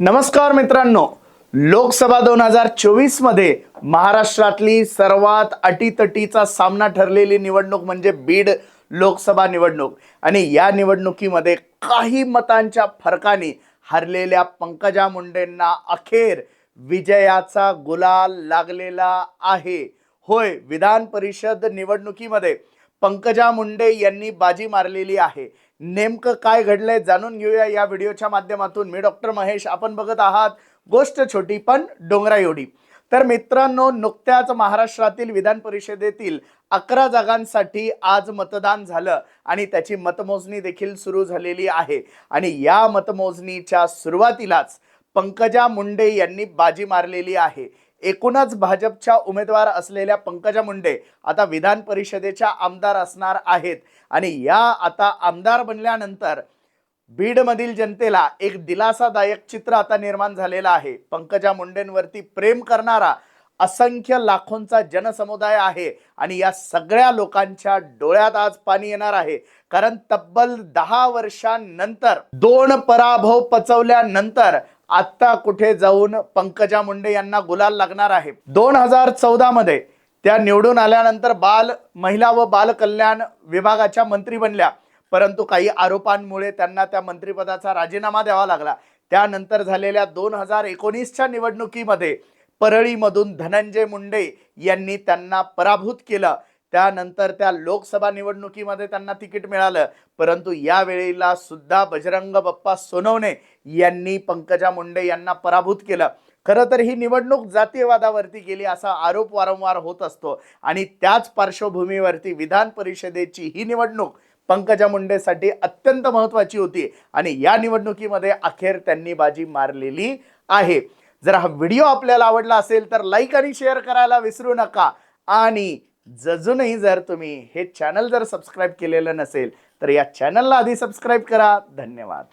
नमस्कार मित्रांनो. लोकसभा दोन हजार चोवीसमध्ये महाराष्ट्रातली सर्वात अटीतटीचा सामना ठरलेली निवडणूक म्हणजे बीड लोकसभा निवडणूक. आणि या निवडणुकीमध्ये काही मतांच्या फरकाने हरलेल्या पंकजा मुंडेंना अखेर विजयाचा गुलाल लागलेला आहे. होय विधान परिषद निवडणुकीमध्ये पंकजा मुंडे यांनी बाजी मारलेली आहे. नेमकं काय घडलंय जाणून घेऊया या व्हिडिओच्या माध्यमातून. मी डॉक्टर महेश आपण बघत आहात गोष्ट छोटी पण डोंगरा एवढी. तर मित्रांनो नुकत्याच महाराष्ट्रातील विधान परिषदेतील अकरा जागांसाठी आज मतदान झालं आणि त्याची मतमोजणी देखील सुरू झालेली आहे. आणि या मतमोजणीच्या सुरुवातीलाच पंकजा मुंडे यांनी बाजी मारलेली आहे. एकूणच भाजपच्या उमेदवार असलेल्या पंकजा मुंडे आता विधान परिषदेच्या आमदार असणार आहेत. आणि या आता आमदार बनल्यानंतर बीडमधील जनतेला एक दिलासादायक चित्र आता निर्माण झालेलं आहे. पंकजा मुंडेंवरती प्रेम करणारा असंख्य लाखोंचा जनसमुदाय आहे आणि या सगळ्या लोकांच्या डोळ्यात आज पाणी येणार आहे. कारण तब्बल दहा वर्षांनंतर दोन पराभव पचवल्यानंतर आत्ता कुठे जाऊन पंकजा मुंडे यांना गुलाल लागणार आहे? दोन हजार चौदा मध्ये त्या निवडून आल्यानंतर बाल महिला व बाल कल्याण विभागाच्या मंत्री बनल्या. परंतु काही आरोपांमुळे त्यांना त्या मंत्रिपदाचा राजीनामा द्यावा लागला. त्यानंतर झालेल्या दोन हजार एकोणीसच्या निवडणुकीमध्ये परळीमधून धनंजय मुंडे यांनी त्यांना पराभूत केलं. त्यानंतर त्या लोकसभा निवडणुकीमध्ये त्यांना तिकीट मिळालं. परंतु या वेळेला सुद्धा बजरंग बप्पा सोनवणे यांनी पंकजा मुंडे यांना पराभूत केलं. खरं तर ही निवडणूक जातीयवादावरती गेली असा आरोप वारंवार होत असतो आणि त्याच पार्श्वभूमीवरती विधान परिषदेची ही निवडणूक पंकजा मुंडेसाठी अत्यंत महत्वाची होती आणि या निवडणुकीमध्ये अखेर त्यांनी बाजी मारलेली आहे. जर हा व्हिडिओ आपल्याला आवडला असेल तर लाईक आणि शेअर करायला विसरू नका. आणि जजूनही जर तुम्ही हे चॅनल जर सबस्क्राईब केलेलं नसेल तर या चॅनलला आधी सबस्क्राईब करा. धन्यवाद.